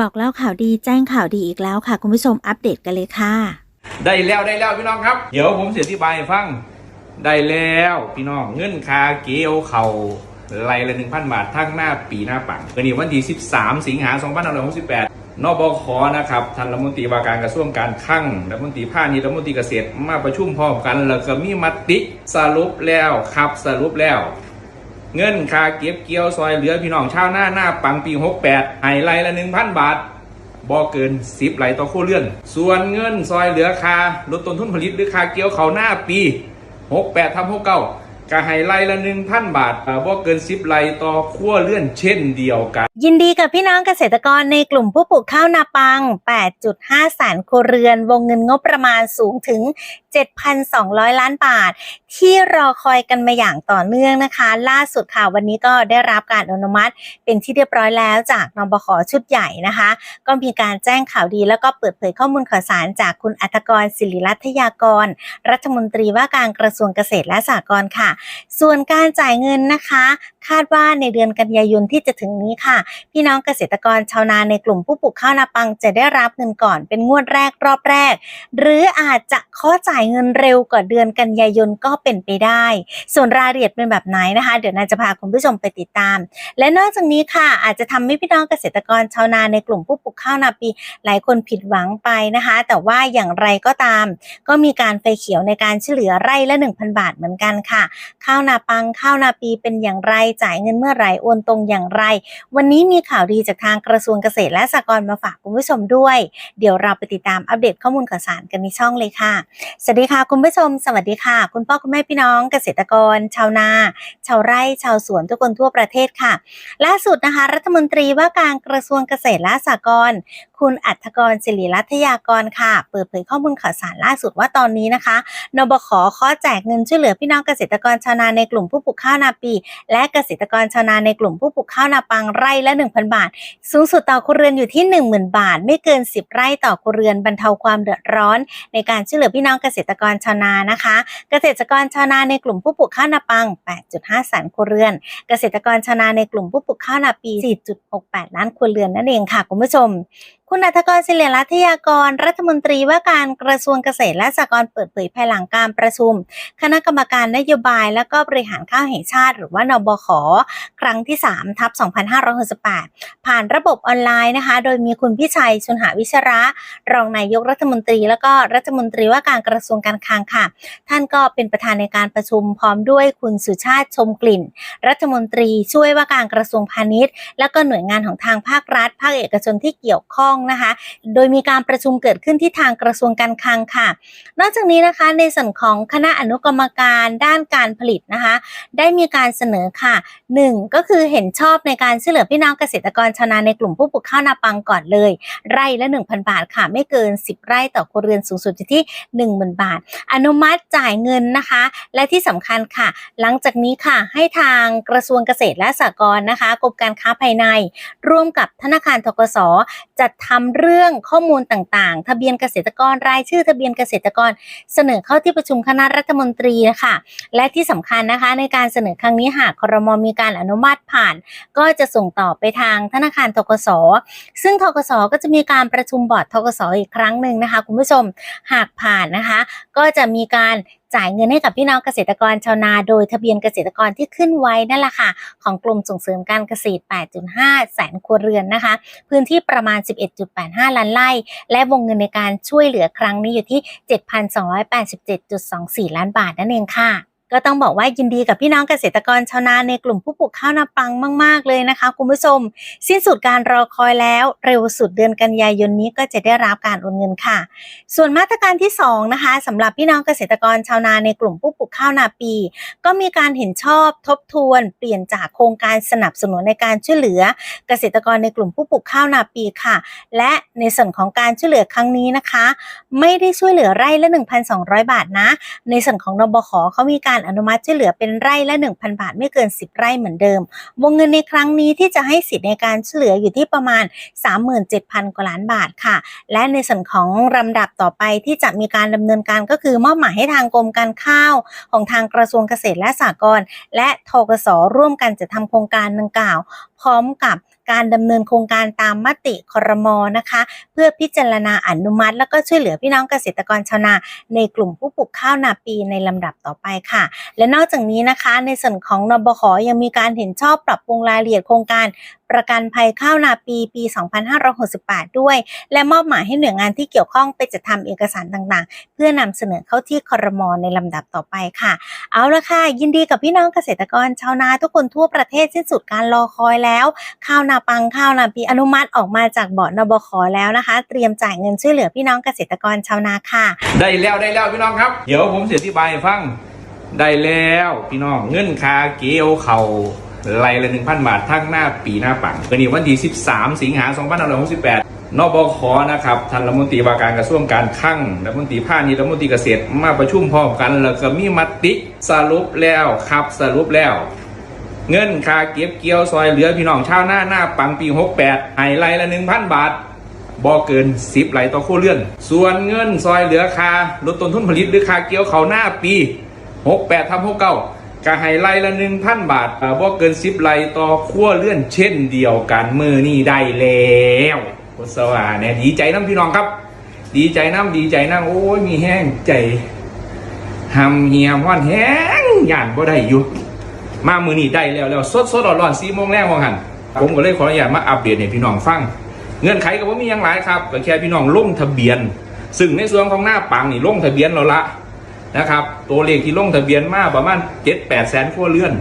บอกเล่าข่าวดีแจ้งข่าวดีอีกแล้วค่ะ คุณผู้ชมอัปเดตกันเลยค่ะ ได้แล้วได้แล้วพี่น้องครับ เดี๋ยวผมเสียอธิบายให้ฟัง ได้แล้วพี่น้องเงินคาเกียวเขาไล่ละหนึ่งพันบาททั้งหน้าปีหน้าปังวันนี้วันที่ 13 สิงหา2568นบคนะครับท่านรัฐมนตรีว่าการกระทรวงการคลังรัฐมนตรีพาณิชย์รัฐมนตรีเกษตรมาประชุมพร้อมกัน แล้วก็มีมติสรุปแล้วครับสรุปแล้ว เงินค่าเก็บเกี่ยวซอยเหลือพี่น้องชาวหน้าหน้าปังปี 68ให้ไรละ 1,000 บาทบ่เกิน 10ไหลต่อครัวเรือน ส่วนเงินซอยเหลือค่าลดต้นทุนผลิตหรือค่าเกี่ยวเขาหน้าปี 68ทำ69ก็ให้ไรละ1,000บาทอ่าบ่เกิน10ไลต่อครัวเรือนเช่นเดียวกัน ยินดีกับพี่น้องเกษตรกรในกลุ่มผู้ปลูกข้าวนาปัง 8.5 แสนครัวเรือน วงเงินงบประมาณสูงถึง 7,200 ล้านบาท ที่รอคอยกันมาอย่างต่อเนื่องนะคะ ล่าสุดค่ะวันนี้ก็ได้รับการอนุมัติ เป็นที่เรียบร้อยแล้วจากนบขชุดใหญ่นะคะ ก็มีการแจ้งข่าวดีแล้วก็เปิดเผยข้อมูลข่าวสารจากคุณอัตกรศิริรัตยากร รัฐมนตรีว่าการกระทรวงเกษตรและสหกรณ์ค่ะ ส่วนการจ่ายเงินนะคะ คาดว่าในเดือนกันยายนที่จะถึงนี้ค่ะ พี่น้องเกษตรกรชาวนาในกลุ่มผู้ปลูกข้าวนาปังจะได้รับเงินก่อนเป็นงวดแรกรอบแรก หรืออาจจะข้อจ่ายเงินเร็วกว่าเดือนกันยายนก็เป็นไปได้ ส่วนรายละเอียดเป็นแบบไหนนะคะ เดี๋ยวนายจะพาคุณผู้ชมไปติดตาม และนอกจากนี้ค่ะ อาจจะทำให้พี่น้องเกษตรกรชาวนาในกลุ่มผู้ปลูกข้าวนาปี หลายคนผิดหวังไปนะคะ แต่ว่าอย่างไรก็ตาม ก็มีการไฟเขียวในการช่วยเหลือไร่ละ 1,000 บาทเหมือนกันค่ะ ข้าวนาปังข้าวนาปีเป็นอย่างไรจ่ายเงินเมื่อไหร่โอนตรงอย่างไร วันนี้มีข่าวดีจากทางกระทรวงเกษตรและสหกรณ์มาฝากคุณผู้ชมด้วย เดี๋ยวเราไปติดตามอัปเดตข้อมูลข่าวสารกันในช่องเลยค่ะสวัสดีค่ะคุณผู้ชม สวัสดีค่ะ คุณพ่อคุณแม่พี่น้องเกษตรกร ชาวนา ชาวไร่ชาวสวนทุกคนทั่วประเทศค่ะ ล่าสุดนะคะ รัฐมนตรีว่าการกระทรวงเกษตรและสหกรณ์คุณอัธกรศิริรัตยากรค่ะ เปิดเผยข้อมูลข่าวสารล่าสุดว่าตอนนี้นะคะ นบขขอแจกเงินช่วยเหลือพี่น้องเกษตรกรชาวนาในกลุ่มผู้ปลูกข้าวนาปี และเกษตรกรชาวนาในกลุ่มผู้ปลูกข้าวนาปังไร่ละ 1,000 บาท สูงสุดต่อครัวเรือนอยู่ที่ 10,000 บาท ไม่เกิน 10 ไร่ต่อครัวเรือนบรรเทาความเดือดร้อน ในการช่วยเหลือพี่น้องเกษตรกรชาวนานะคะ เกษตรกรชาวนาในกลุ่มผู้ปลูกข้าวนาปัง 8.5แสนครัวเรือน เกษตรกรชาวนาในกลุ่มผู้ปลูกข้าวนาปี 4.68 ล้านครัวเรือนนั่นเองค่ะคุณผู้ชมคุณอัธกรศิริรัตยากร รัฐมนตรีว่าการกระทรวงเกษตรและสหกรณ์เปิดเผยภายหลังการประชุม คณะกรรมการนโยบายและก็บริหารข้าวแห่งชาติ หรือว่านบข ครั้งที่3ทับ2568 ผ่านระบบออนไลน์นะคะ โดยมีคุณพิชัยชุนหาวิชระ รองนายกรัฐมนตรี แล้วก็รัฐมนตรีว่าการกระทรวงการคลังค่ะ ท่านก็เป็นประธานในการประชุมพร้อมด้วยคุณสุชาติชมกลิ่น รัฐมนตรีช่วยว่าการกระทรวงพาณิชย์ แล้วก็หน่วยงานของทางภาครัฐ ภาคเอกชนที่เกี่ยวข้องนะคะ โดยมีการประชุมเกิดขึ้นที่ทางกระทรวงการคลังค่ะ นอกจากนี้นะคะในส่วนของคณะอนุกรรมการด้านการผลิตนะคะ ได้มีการเสนอค่ะ 1. ก็คือเห็นชอบในการช่วยเหลือพี่น้องเกษตรกรชาวนาในกลุ่มผู้ปลูกข้าวนาปังก่อนเลย ไร่ละ 1,000 บาทค่ะ ไม่เกิน 10 ไร่ต่อครัวเรือนสูงสุดอยู่ที่ 10,000 บาท อนุมัติจ่ายเงินนะคะ และที่สำคัญค่ะ หลังจากนี้ค่ะให้ทางกระทรวงเกษตรและสหกรณ์นะคะกรมการค้าภายใน ร่วมกับธนาคารทกสจัดทำเรื่องข้อมูลต่างๆ ทะเบียนเกษตรกรรายชื่อทะเบียนเกษตรกร เสนอเข้าที่ประชุมคณะรัฐมนตรีนะคะและที่สำคัญนะคะในการเสนอครั้งนี้หากครมมีการอนุมัติผ่าน ก็จะส่งต่อไปทางธนาคารทกสซึ่งทกสก็จะมีการประชุมบอร์ดทกสอีกครั้งหนึ่งนะคะคุณผู้ชมหากผ่านนะคะ ก็จะมีการ จ่ายเงินให้กับพี่น้องเกษตรกรชาวนา โดยทะเบียนเกษตรกรที่ขึ้นไว้นั่นแหละค่ะ ของกลุ่มส่งเสริมการเกษตร 8.5 แสนครัวเรือนนะคะ พื้นที่ประมาณ 11.85 ล้านไร่ และวงเงินในการช่วยเหลือครั้งนี้อยู่ที่ 7,287.24 ล้านบาทนั่นเองค่ะ ก็ต้องบอกว่ายินดีกับพี่น้องเกษตรกรชาวนาในกลุ่มผู้ปลูกข้าวนาปังมาก ๆ เลยนะคะ คุณผู้ชม สิ้นสุดการรอคอยแล้วเร็วสุดเดือนกันยายนนี้ก็จะได้รับการโอนเงินค่ะ ส่วนมาตรการที่2นะคะสำหรับพี่น้องเกษตรกรชาวนาในกลุ่มผู้ปลูกข้าวนาปี ก็มีการเห็นชอบทบทวน เปลี่ยนจากโครงการสนับสนุนในการช่วยเหลือ เกษตรกรในกลุ่มผู้ปลูกข้าวนาปีค่ะ และในส่วนของการช่วยเหลือครั้งนี้นะคะ ไม่ได้ช่วยเหลือไร่ละ 1,200 บาทนะ ในส่วนของนบขเขามีการอนุมัติช่วยเหลือเป็นไร่ละ 1,000 บาทไม่เกิน 10 ไร่เหมือนเดิม วงเงินในครั้งนี้ที่จะให้สิทธิ์ในการช่วยเหลืออยู่ที่ประมาณ 37,000 กว่าล้านบาทค่ะ และในส่วนของลำดับต่อไปที่จะมีการดำเนินการก็คือมอบหมายให้ทางกรมการข้าว ของทางกระทรวงเกษตรและสหกรณ์และทกสร่วมกันจะทำโครงการดังกล่าว พร้อมกับการดำเนินโครงการตามมติครมนะคะ เพื่อพิจารณาอนุมัติ แล้วก็ช่วยเหลือพี่น้องเกษตรกรชาวนา ในกลุ่มผู้ปลูกข้าวนาปีในลำดับต่อไปค่ะ และนอกจากนี้นะคะ ในส่วนของนบขยังมีการเห็นชอบปรับปรุงรายละเอียดโครงการประกันภัยข้าวนาปีปี 2568 ด้วย และมอบหมายให้หน่วยงานที่เกี่ยวข้องไปจัดทำเอกสารต่างๆ เพื่อนำเสนอเข้าที่คอรมอในลำดับต่อไปค่ะ เอาละค่ะ ยินดีกับพี่น้องเกษตรกรชาวนาทุกคนทั่วประเทศสิ้นสุดการรอคอยแล้ว ข้าวนาปังข้าวนาปีอนุมัติออกมาจากบอร์ดนบขแล้วนะคะ เตรียมจ่ายเงินช่วยเหลือพี่น้องเกษตรกรชาวนาค่ะ ได้แล้วได้แล้วพี่น้องครับ เดี๋ยวผมเสียที่บายให้ฟังได้แล้วพี่น้องเงินคาเกี่ยวเขา ไรละหนึ่งพันบาททั้งหน้าปีหน้าปังวันนี้วันที่ 13 สิงหา2568นบคนะครับท่านรัฐมนตรีว่าการกระทรวงการคลังรัฐมนตรีพาณิชย์รัฐมนตรีเกษตรมาประชุมพร้อมกัน แล้วก็มีมติสรุปแล้วครับสรุปแล้ว เงินค่าเก็บเกี่ยวซอยเหลือพี่น้องชาวหน้าหน้าปังปี 68ให้ไรละ 1,000 บาทบ่เกิน 10ไหลต่อครัวเรือน ส่วนเงินซอยเหลือค่าลดต้นทุนผลิตหรือค่าเกี่ยวเขาหน้าปี 68ทำ69 ก็ให้ไล่ละ1,000บาทอ่าทบ่เกิน10ไลต่อครัวเรือนเช่นเดียวกันมือนี่ได้แล้วพุทธวาเนี่ยดีใจน้ำพี่น้องครับ ดีใจน้ำดีใจน้ำโอ้ยมีแห้งใจหำเหี่ยมว่านแห้งหยานบ่ได้อยู่มามือนี่ได้แล้วแล้วสดสดร้อนร้อนสี่โมงแรกว่าหันผมก็เลยขออนุญาตมาอัปเดตให้พี่น้องฟัง เงื่อนไขก็ว่ามีอย่างไรครับก็แค่พี่น้องลงทะเบียน ซึ่งในส่วนของหน้าปังนี่ลงทะเบียนเราละ นะครับ ตัวเลขที่ลงทะเบียนมาประมาณเจ็ดแปดแสนครัวเรือน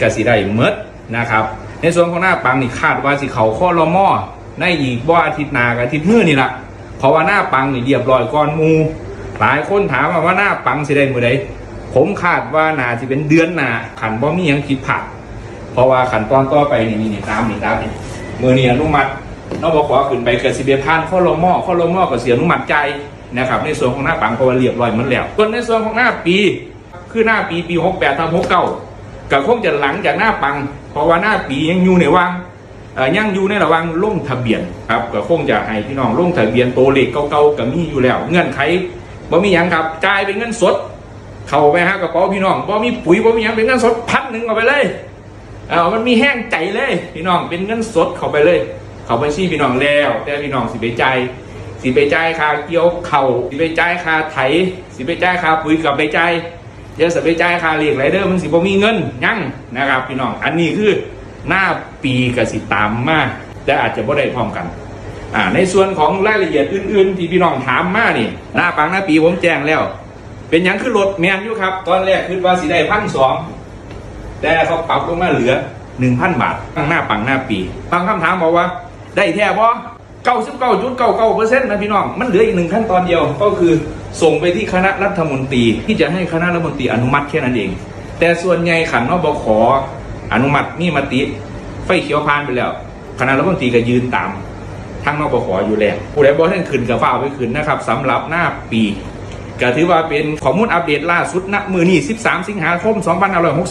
กสิได้เมดนะครับ ในส่วนของหน้าปังนี่คาดว่าสิเขาข้อรมอในอีกบ่อาทิตย์นากับอาทิตย์เมื่อนี่ละเพราะว่าหน้าปังนี่เรียบร้อยก่อนมูหลายคนถามมาว่าหน้าปังสิได้มือใดผมคาดว่านาจะเป็นเดือนนาขันบ่มียังผิดพลาดเพราะว่าขันตอนต่อไปนี่นี่นี่ตามนี่ตามนี่มือนี่อนุมัตินอกบอกว่าขึ้นไปเกิดสิเบียพานข้อลมอข้อลมอก็เสียอนุมัติใจ นะครับในส่วนของหน้าปังเพราะว่าเรียบร้อยหมันแล้วส่วนในส่วนของหน้าปีคือหน้าปีปีหกแปดทำหกเก้าก็คงจะหลังจากหน้าปัง เพราะว่าหน้าปียังอยู่ในวังเอ่อยังอยู่ในระหวังลงทะเบียนครับก็คงจะให้พี่น้องลงทะเบียนโตเลขเก่าๆก็มีอยู่แล้ว เงื่อนไขบ่มีหยังครับจ่ายเป็นเงินสด เข้าไปฮะกระเป๋าพี่น้องบ่มีปุ๋ยบ่มีหยังเป็นเงินสดพันหนึ่งเอาไปเลยเอามันมีแห้งใจเลย พี่น้องเป็นเงินสดเข้าไปเลย เข้าบัญชีพี่น้องแล้ว แต่พี่น้องสิไปจ่าย สิไปจ่ายค่าเกี่ยวเข่าสิไปจ่ายค่าไถสิไปจ่ายค่าปุ๋ยกับไปจ่ายเดี๋ยวสิไปจ่ายค่าเลี้ยงไรเดอร์มันสิบ่มีเงินยั่งนะครับพี่น้องอันนี้คือหน้าปีกับสิตามมาแต่อาจจะบ่ได้พร้อมกันอ่าในส่วนของรายละเอียดอื่น ๆ ที่พี่น้องถามมานี่หน้าปังหน้าปีผมแจ้งแล้ว เป็นยังคือรถแมนอยู่ครับ ตอนแรกคิดว่าสิได้พันสองแต่เขาปรับลงมาเหลือ1,000บาทตั้งหน้าปังหน้าปีบางคำถามบอกว่า ได้แท้บ่ เก้าสิบเก้าจุดเก้าเก้าเปอร์เซ็นต์นะพี่น้อง มันเหลืออีกหนึ่งขั้นตอนเดียว ก็คือส่งไปที่คณะรัฐมนตรี ที่จะให้คณะรัฐมนตรีอนุมัติแค่นั้นเอง แต่ส่วนใหญ่ขันนบขออนุมัตินี่มติไฟเขียวพานไปแล้ว คณะรัฐมนตรีก็ยืนตามทั้งนบขอยู่แล้วผู้ใดบอกท่านขึ้นกับฝ้าไปขึ้นนะครับสำหรับหน้าปีก็ถือว่าเป็นข้อมูลอัปเดตล่าสุดณมือนี้13 สิงหาคม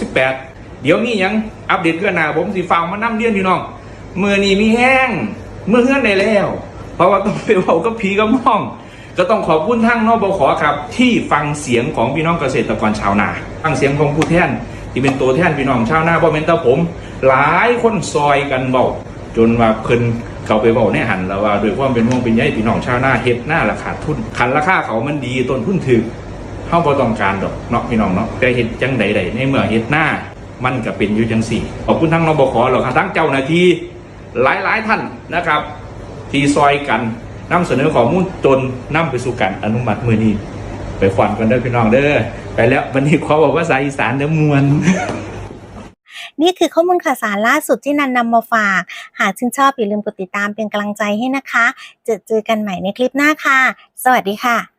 2568 เดี๋ยวนี้ยังอัปเดตเพื่อนหนาผมสิฟังมานั่งเรียนพี่น้องมือนี้มีแห้ง เมื่อเฮือนได้แล้ว เพราะว่าต้องไปเบากับผีกับม่อง ก็ต้องขอบคุณทั้งนบขอครับ ที่ฟังเสียงของพี่น้องเกษตรกรชาวนา ฟังเสียงของผู้แทนที่เป็นตัวแทนพี่น้องชาวนาบ่เป็นตาผม หลายคนซอยกันเบาจนว่าเพิ่นเขาไปบอกในหันแล้วว่าโดวยความเป็นห่วงเป็นใยพี่น้องชาวนาเฮ็ดหน้าราคาทุนคันราคาเขามันดีต้นทุนถึกเฮาบ่ต้องการดอกเนาะพี่น้องเนาะแต่เฮ็ดจังใดๆในเมื่อเฮ็ดหน้ามันก็เป็นอยู่จังสี่ขอบคุณทั้งนบขอหรอกครับทั้งเจ้าหน้าที่ หลายๆท่านนะครับ ที่ซอยกันนำเสนอข้อมูลจนนำไปสู่การอนุมัติมือนี้ ไปฟังกันเด้อพี่น้องเด้อไปแล้ววันนี้ขอบอกว่าภาษาอีสานเด้อมวนนี่คือข้อมูลข่าวสารล่าสุดที่นันนำมาฝาก หากชื่นชอบอย่าลืมกดติดตามเป็นกำลังใจให้นะคะจอเจอกันใหม่ในคลิปหน้าค่ะ สวัสดีค่ะ